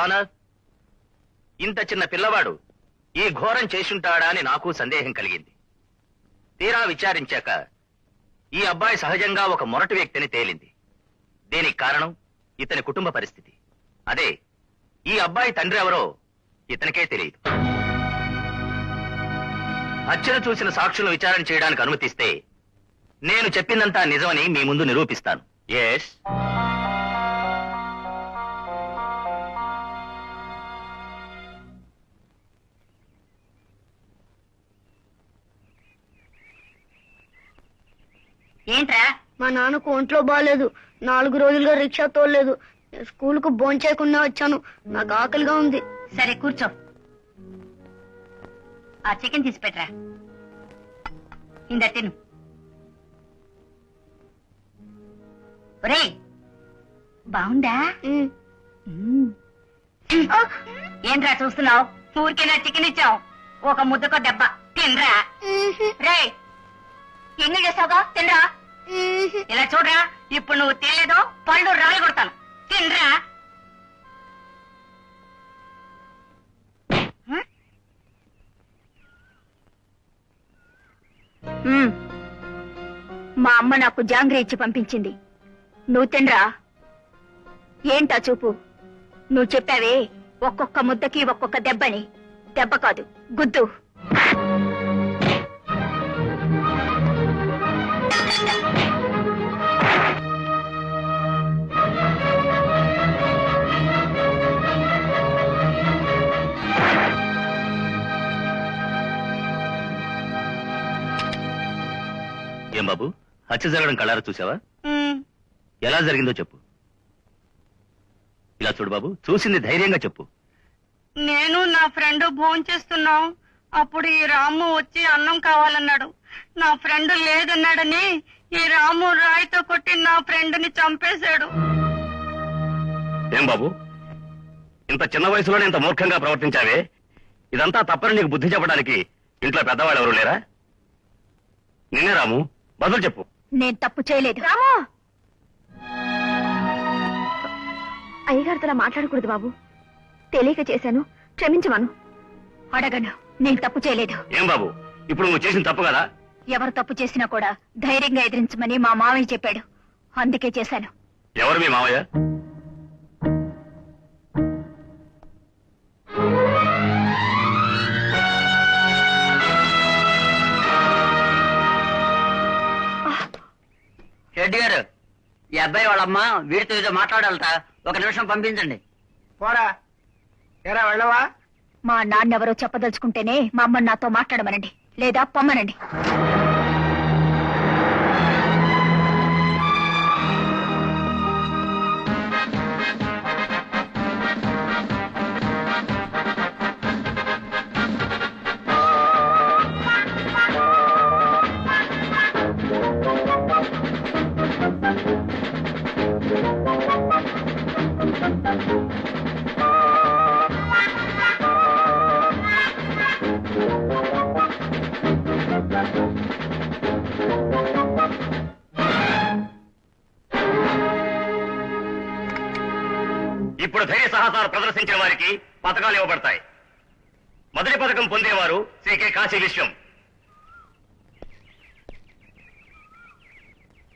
Your honour ఇంత చిన్న పిల్లవాడు ఈ ఘోరం చేసుంటాడా అని నాకు సందేహం కలిగింది. తీరా విచారించాక ఈ అబ్బాయి సహజంగా ఒక మొరటి వ్యక్తిని తేలింది. దీనికి కారణం? ఇతని కుటుంబ పరిస్థితి. అదే ఈ అబ్బాయి తండ్రి ఎవరో ఇతనికే తెలియదు. హత్యను చూసిన సాక్షులను విచారణ చేయడానికి అనుమతిస్తే నేను చెప్పిందంతా నిజమని మీ ముందు నిరూపిస్తాను. ఎస్ ఏంట్రా? మా నాన్నకు ఒంట్లో బాగాలేదు నాలుగు రోజులుగా రిక్షా తోలేదు స్కూల్కు భోంచేయకుండా వచ్చాను. నాకు ఆకలిగా ఉంది. సరే కూర్చో. ఆ చికెన్ తీసి పెట్టరా? ఇంద తిను. ఒరేయ్ బాగుందా. ఏంట్రా చూస్తున్నావు? ఊరికేనా చికెన్ ఇచ్చావు. ఒక ముద్దకో దెబ్బ తినరా. రే ఎన్ని చేసావుగా? తినరా. ఇలా చూడరా ఇప్పుడు నువ్వు తినలేదో పళ్ళు రాలి కొడతాను తినరా. మ్మ్. మా అమ్మ నాకు జాంగ్రీ ఇచ్చి పంపించింది. నువ్వు తినరా. ఏంటా చూపు? నువ్వు చెప్పావే ఒక్కొక్క ముద్దకి ఒక్కొక్క దెబ్బని. దెబ్బ కాదు గుద్దు. ఏం బాబు. హత్య జరగడం కళ్ళారా చూసావా ఎలా జరిగిందో చెప్పు. ఇలా చూడు బాబు చూసింది ధైర్యంగా చెప్పు. నేను నా ఫ్రెండ్ భోజనం చేస్తున్నాం. అప్పుడు ఈ రాము వచ్చి అన్నం కావాలన్నాడు. నా ఫ్రెండ్ లేదన్నాడని ఈ రాము రాయితో కొట్టి నా ఫ్రెండ్ని చంపేశాడు. ఏం బాబు? ఇంత చిన్న వయసులోనే ఇంత మూర్ఖంగా ప్రవర్తించావే? ఇదంతా తప్పని నీకు బుద్ధి చెప్పడానికి ఇంట్లో పెద్దవాళ్ళు ఎవరు లేరా? నిన్నే రాము బదులు చెప్పు. నేను తప్పు చేయలేదు. అయ్యగారితో అలా మాట్లాడకూడదు బాబు. తెలియక చేశాను క్షమించమను. అడగను నేను తప్పు చేయలేదు. ఏం బాబు? ఇప్పుడు నువ్వు చేసిన తప్పు కదా? ఎవరు తప్పు చేసినా కూడా ధైర్యంగా ఎదిరించమని మా మామయ్య చెప్పాడు. అందుకే చేశాను. ఎవరు మీ మావయ్య? రెడ్డి గారు ఈ అబ్బాయి వాళ్ళమ్మ వీడితో ఏదో మాట్లాడాలట. ఒక నిమిషం పంపించండి. పోరా. ఎరా వెళ్ళవా? మా నాన్నెవరో చెప్పదలుచుకుంటేనే మా అమ్మని నాతో మాట్లాడమనండి. లేదా పొమ్మనండి. సాహసాలు ప్రదర్శించిన వారికి పథకాలు ఇవ్వబడతాయి. మొదటి పథకం పొందేవారు శ్రీ కె కాశీ విశ్వం.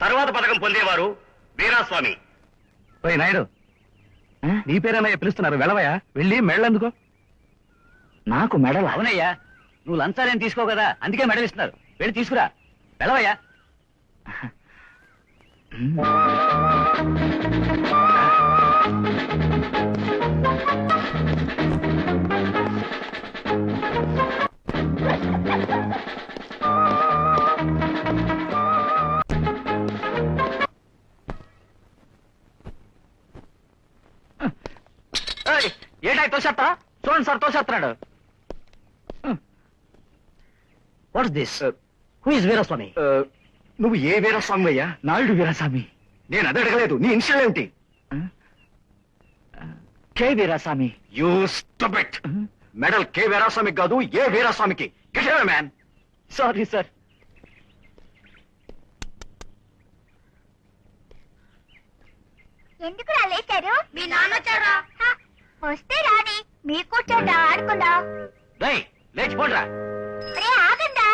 తర్వాత పథకం పొందేవారు వీరాస్వామి. ఓయ్ నాయుడు నీ పేరేనయ్య పిలుస్తున్నారు? వెళ్ళవయ్యా? వెళ్ళి మెళ్ళందుకో నాకు మెడల్ అవునయ్యా. నువ్వు లంచాలేం తీసుకో కదా అందుకే మెడల్ ఇస్తున్నారు వెళ్ళి తీసుకురా. వెళ్ళవయ్యా. చూడండి sir తోసేస్తున్నాడు. What's this who is Veeraswamy నువ్వు ఏ వీరస్వామి అయ్యా? నాయుడు వీరస్వామి. నేను అది అడగలేదు. నీ ఇన్షియల్ ఏమిటి? కే వీరస్వామి. యూ స్టబెట్ మెడల్ కే వీరాస్వామికి కాదు ఏ వీరాస్వామికి? మ్యాన్ సారీ సార్ ఎందుకు లేచారు? మీ నాన్న వస్తే రాని. మీ కూర్చోండా ఆడుకుందాం. రేయ్ లేచిపోండ్రా. రే ఆగండా.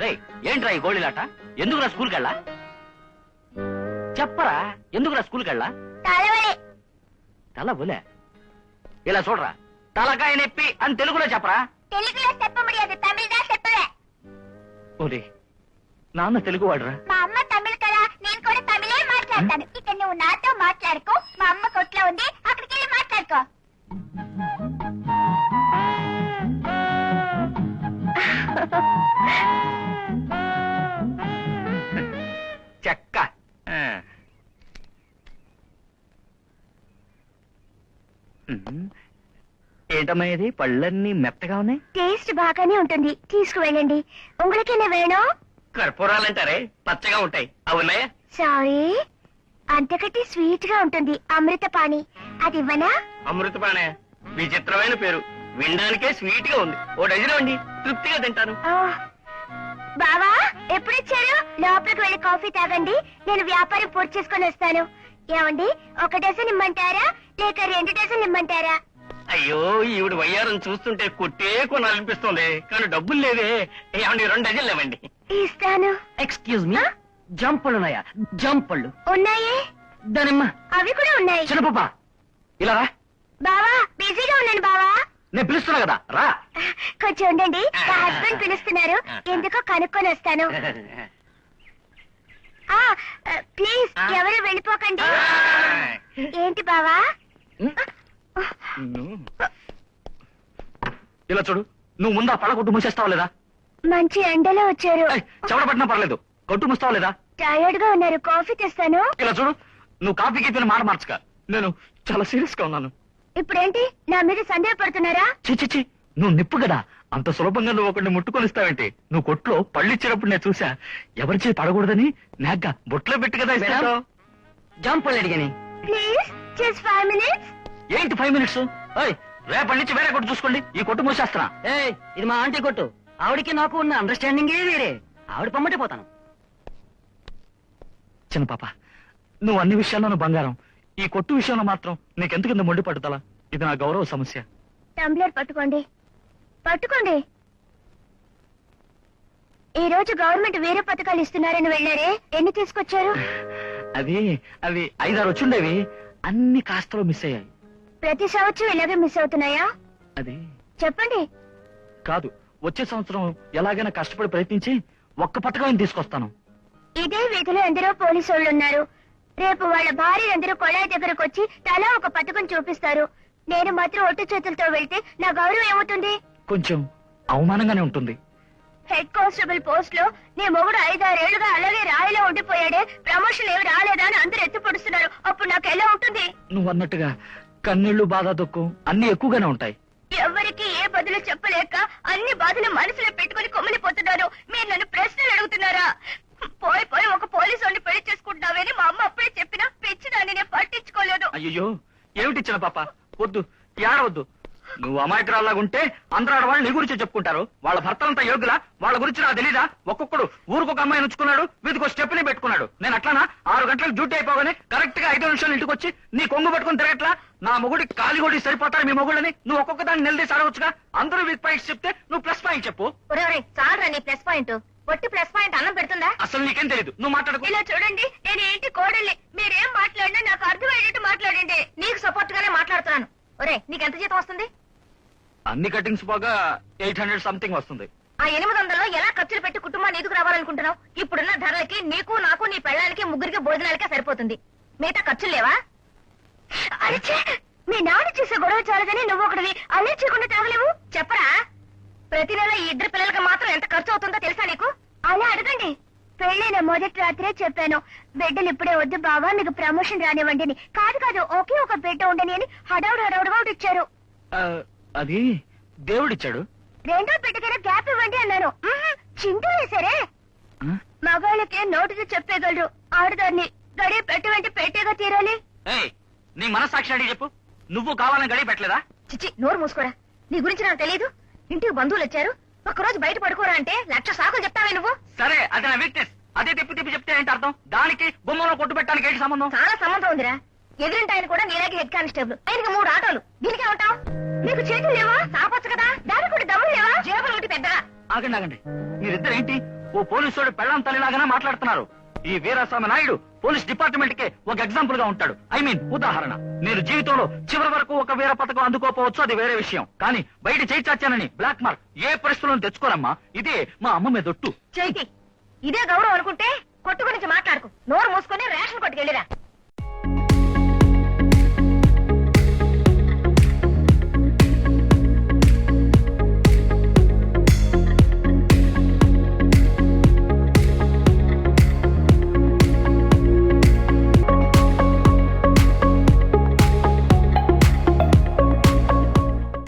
రేయ్ ఏంట్రా ఈ గోళీలాట? ఎందుకురా స్కూల్కి వెళ్ళా చెప్పరా ఎందుకురా స్కూల్కి వెళ్ళా తలవలే? తల బులే ఇలా చూడరా తలకాయ నొప్పి అని తెలుగులో చెప్పరా? తెలుగులో చెప్ప ముడియదు తమిళదా చెప్పవే. ఓరే నాన్న తెలుగు వాడరా మా అమ్మ తమిళ్ కదా నేను కూడా తమిళే మాట్లాడతాను. ఇక నువ్వు నాతో మాట్లాడుకో మా అమ్మ కొట్లో ఉంది అక్కడికి వెళ్ళి మాట్లాడుకో. చెక్క. ఏంటమ్మా ఇది పళ్ళన్నీ మెత్తగా ఉన్నాయి? టేస్ట్ బాగానే ఉంటుంది. తీసుకువెళ్ళండి. ఉంగులకేనే వేణం? కర్పూరాలంటారే? పచ్చగా ఉంటాయి. అవునాయా సారీ. అంతకంటే స్వీట్గా ఉంటుంది. అమృతపాణి. అది ఇవ్వనా? అమృతపాణే. విచిత్రమైన పేరు. వినడానికే స్వీట్గా ఉంది. ఓ డజన్ అండి తృప్తిగా తింటాను. ఆ, బావా ఎప్పుడొచ్చారు? లోపలికి వెళ్ళి కాఫీ తాగండి. నేను వ్యాపారం పూర్తి చేసుకొని వస్తాను. ఏమండి ఒక డజన్ ఇమ్మంటారా? లేక రెండు డజన్ ఇమ్మంటారా? అయ్యో ఈవిడ వయ్యారం చూస్తుంటే కొట్టే కొనాలనిపిస్తుంది. కానీ డబ్బులు లేవే. ఏమండి రెండు డజన్లు ఇవ్వండి. ఇస్తాను. ఎక్స్క్యూజ్ మీ జంపళ్ళు ఉన్నాయా? జంపళ్ళు ఉన్నాయే? దానిమ్మా. అవి కూడా ఉన్నాయి. చిన్నపాప. ఇలా రా. బావా బిజీగా ఉన్నాను బావా. నేను పిలుస్తున్నా కదా రా. కొంచెం ఉండండి. మా హస్బెండ్ పిలుస్తున్నారు. ఎందుకో కనుక్కొని వస్తాను. ఆ ప్లీజ్ ఎవరు వెళ్ళిపోకండి. ఏంటి బావా? ఇలా చూడు నువ్వు ముందా పళ్ళ కొట్టు మూసేస్తావా లేదా? మంచి ఎండలో వచ్చారు. పట్టినా పర్లేదు. కొట్టు మూస్తావా లేదా? టైర్డ్గా ఉన్నారు. కాఫీ తెస్తాను. ఇలా చూడు నువ్వు కాఫీ గీపిన మాట మార్చక. నేను చాలా సీరియస్గా ఉన్నాను. ఇప్పుడేంటి? నా మీద సందేహపడుతున్నారా? చి చి, చి నువ్వు నిప్పు కదా. అంత సులభంగా నువ్వు ఒకరిని ముట్టుకొని ఇస్తావేంటి నువ్వు కొట్లో పళ్ళు ఇచ్చినప్పుడు నేను చూసా ఎవరి చేయి పడకూడదని? నాగ్గా బొట్లో పెట్టి కదా ఇస్తాను అడిగాని. Please just five minutes. ఏంటి ఫైవ్ మినిట్స్? రేపటి నుంచి వేరే కొట్టు చూసుకోండి. ఈ కొట్టు మూసేస్తున్నా ఏయ్ ఇది మా ఆంటీ కొట్టు. ఆవిడకి నాకు ఉన్న అండర్స్టాండింగ్ వేరే. ఆవిడ పమ్మటి పోతాను. చిన్న పాప నువ్వు అన్ని విషయాల్లోనూ బంగారం. ఈ కొట్టు విషయంలో మాత్రం నీకెందుకు ఇంత మొండి పట్టుదల? ఇది నా గౌరవ సమస్య. టంబ్లర్ పట్టుకోండి. పట్టుకోండి. ఈ రోజు గవర్నమెంట్ వేరే పథకాలు ఇస్తున్నారని వెళ్ళారే? ఎన్ని తీసుకొచ్చారు? అది అవి ఐదారు వచ్చుండేవి. అన్ని కాస్తలో మిస్ అయ్యాయి. ప్రతి సంవత్సరం ఇలాగే మిస్ అవుతున్నాయా? అది. చెప్పండి. కాదు వచ్చే సంవత్సరం ఎలాగైనా కష్టపడి ప్రయత్నించి ఒక్క పథకం తీసుకొస్తాను. ఇదే వీధిలో ఎందరో పోలీసు వాళ్ళు ఉన్నారు రేపు వాళ్ళ భార్య అందరూ కొళాయి దగ్గరకు వచ్చి తలా ఒక పథకం చూపిస్తారు. నేను మాత్రం ఒట్టు చేతులతో వెళ్తే నా గౌరవం ఏమవుతుంది? కొంచెం అవమానంగానే ఉంటుంది. హెడ్ కానిస్టేబుల్ పోస్ట్లో నీ మొగుడు ఐదారేళ్ళుగా అలాగే రాయిలో ఉండిపోయాడే ప్రమోషన్ ఏమి రాలేదా అని అందరూ ఎత్తి పొడుస్తున్నారు. అప్పుడు నాకు ఎలా ఉంటుంది? నువ్వు అన్నట్టుగా కన్నీళ్ళు బాధ దుఃఖం అన్ని ఎక్కువగానే ఉంటాయి. ఎవరికి ఏ బదులు చెప్పలేక అన్ని బాధలు మనసులో పెట్టుకుని కొమ్మిలిపోతున్నారు మీరు నన్ను ప్రశ్నలు అడుగుతున్నారా పోయి పోయి ఒక పోలీసు వాడిని పెళ్ళి చేసుకుంటున్నావని మా అమ్మ అప్పుడే చెప్పినా పెంచినాన్ని నేను పట్టించుకోలేదు అయ్యో ఏమిటిచ్చిన పాప? వద్దు ఏడవద్దు. నువ్వు అమాయకురాల్లాగా ఉంటే అందరూ ఆడవాళ్ళు నీ గురించి చెప్పుకుంటారు. వాళ్ళ భర్తలంతా యోగ్యులా? వాళ్ళ గురించి నాకు తెలీదా? ఒక్కొక్కడు ఊరికొక అమ్మాయి ఉంచుకున్నాడు వీధికి స్టెప్ని పెట్టుకున్నాడు. నేను అట్లానా? ఆరు గంటలకు డ్యూటీ అయిపోగానే కరెక్ట్గా ఐదు నిమిషాలు ఇంటికి వచ్చి నీ కొంగు పట్టుకుని తిరగట్లా? నా మొగుడి కాలి కొడి సరిపోతారు మీ మొగుళ్ళని. నువ్వు ఒక్కొక్క దాన్ని నిలదీసి అడగొచ్చుగా? అందరూ వీక్ పాయింట్స్ చెప్తే నువ్వు ప్లస్ పాయింట్ చెప్పు. చాలరా నీ ప్లస్ పాయింట్ ఒట్టి ప్లస్ పాయింట్ అన్నం పెడుతుందా? అసలు నీకేం తెలియదు నువ్వు మాట్లాడుకో. ఇలా చూడండి నేను ఏంటి కోడల్ని? మీరేం మాట్లాడినా నాకు అర్థమయ్యేటట్టు మాట్లాడండి. నీకు సపోర్ట్ గానే మాట్లాడుతున్నాను. ఒరే నీకు ఎంత జీతం వస్తుంది? అన్ని కటింగ్స్ పోగా ఎయిట్ హండ్రెడ్ సంథింగ్ వస్తుంది. ఆ ఎనిమిది వందల్లో ఎలా ఖర్చులు పెట్టి కుటుంబాన్ని ఎదుగు రావాలనుకుంటున్నావు? ఇప్పుడున్న ధరలకి నీకు నాకు నీ పెళ్ళానికి ముగ్గురికి భోజనాలకే సరిపోతుంది. మిగతా ఖర్చులు లేవా? అరిచే మీ నాన్న చేసే గొడవ చాలదని నువ్వు ఒకటివి అల్లరి చేయకుండా తాగలేవు? చెప్పరా? ప్రతి నెల ఈ ఇద్దరు పిల్లలకి మాత్రం ఎంత ఖర్చు అవుతుందో తెలుసా నీకు? అలా అడగండి. పెళ్ళైన మొదటి రాత్రే చెప్పాను. బిడ్డలు ఇప్పుడే వద్దు బావా మీకు ప్రమోషన్ రానివ్వండి అని. కాదు కాదు ఒకే ఒక బిడ్డ ఉండని అని హడావుడు హడావుడుగా ఇచ్చారు ఆ, అది దేవుడిచ్చాడు. రెండో బిడ్డకైనా గ్యాప్ ఇవ్వండి అన్నాను. చింటూ ఆ? మగాళ్ళకి నోటితో చెప్పేయగలరు. ఆడదాన్ని గడియ పెట్టవంటే పెట్టేగా తీరాలి. ఏయ్ నీ మనసాక్షి అడిగి చెప్పు. నువ్వు కావాలని గడి పెట్టలేదా? చిచ్చి నోరు మూసుకోరా. నీ గురించి నాకు తెలియదు ఇంటికి బంధువులు వచ్చారు. ఒక్కరోజు బయట పడుకోరా అంటే లక్ష సాకులు చెప్తావే నువ్వు. సరే అది నా వీక్నెస్ అదే తిప్పి తిప్పి చెప్తే ఏంటి అర్థం? దానికి బొమ్మలో కొట్టు పెట్టడానికి ఏంటి సంబంధం? చాలా సంబంధం ఉందిరా. ఎదురింటి ఆయన కూడా నీలాగే హెడ్ కానిస్టేబుల్. ఆయనకి మూడు ఆటోలు. దీనికి ఏమంటావు? నీకు చేతులు లేవా? సాపొచ్చు కదా. దానికి కూడా దమ్ములు లేవా? జేబులు ఒకటి పెద్దగా ఆగండి ఆగండి. మీరిద్దరు ఏంటి ఓ పోలీసు పెళ్ళాం తల్లిలాగానే మాట్లాడుతున్నారు. ఈ వీరాస్వామి నాయుడు పోలీస్ డిపార్ట్మెంట్కి ఒక ఎగ్జాంపుల్గా ఉంటాడు. ఐ మీన్ ఉదాహరణ. నేను జీవితంలో చివరి వరకు ఒక వీర పథకం అందుకోపోవచ్చు అది వేరే విషయం. కానీ బయట చేయి చాచానని బ్లాక్ మార్క్ ఏ పరిస్థితులను తెచ్చుకోరమ్మా. ఇదే మా అమ్మ మీద ఒట్టు. ఇదే గౌరవం అనుకుంటే కొట్టు గురించి మాట్లాడుకు. నోరు మూసుకొని రేషన్ కొట్టుకెళ్ళిరా.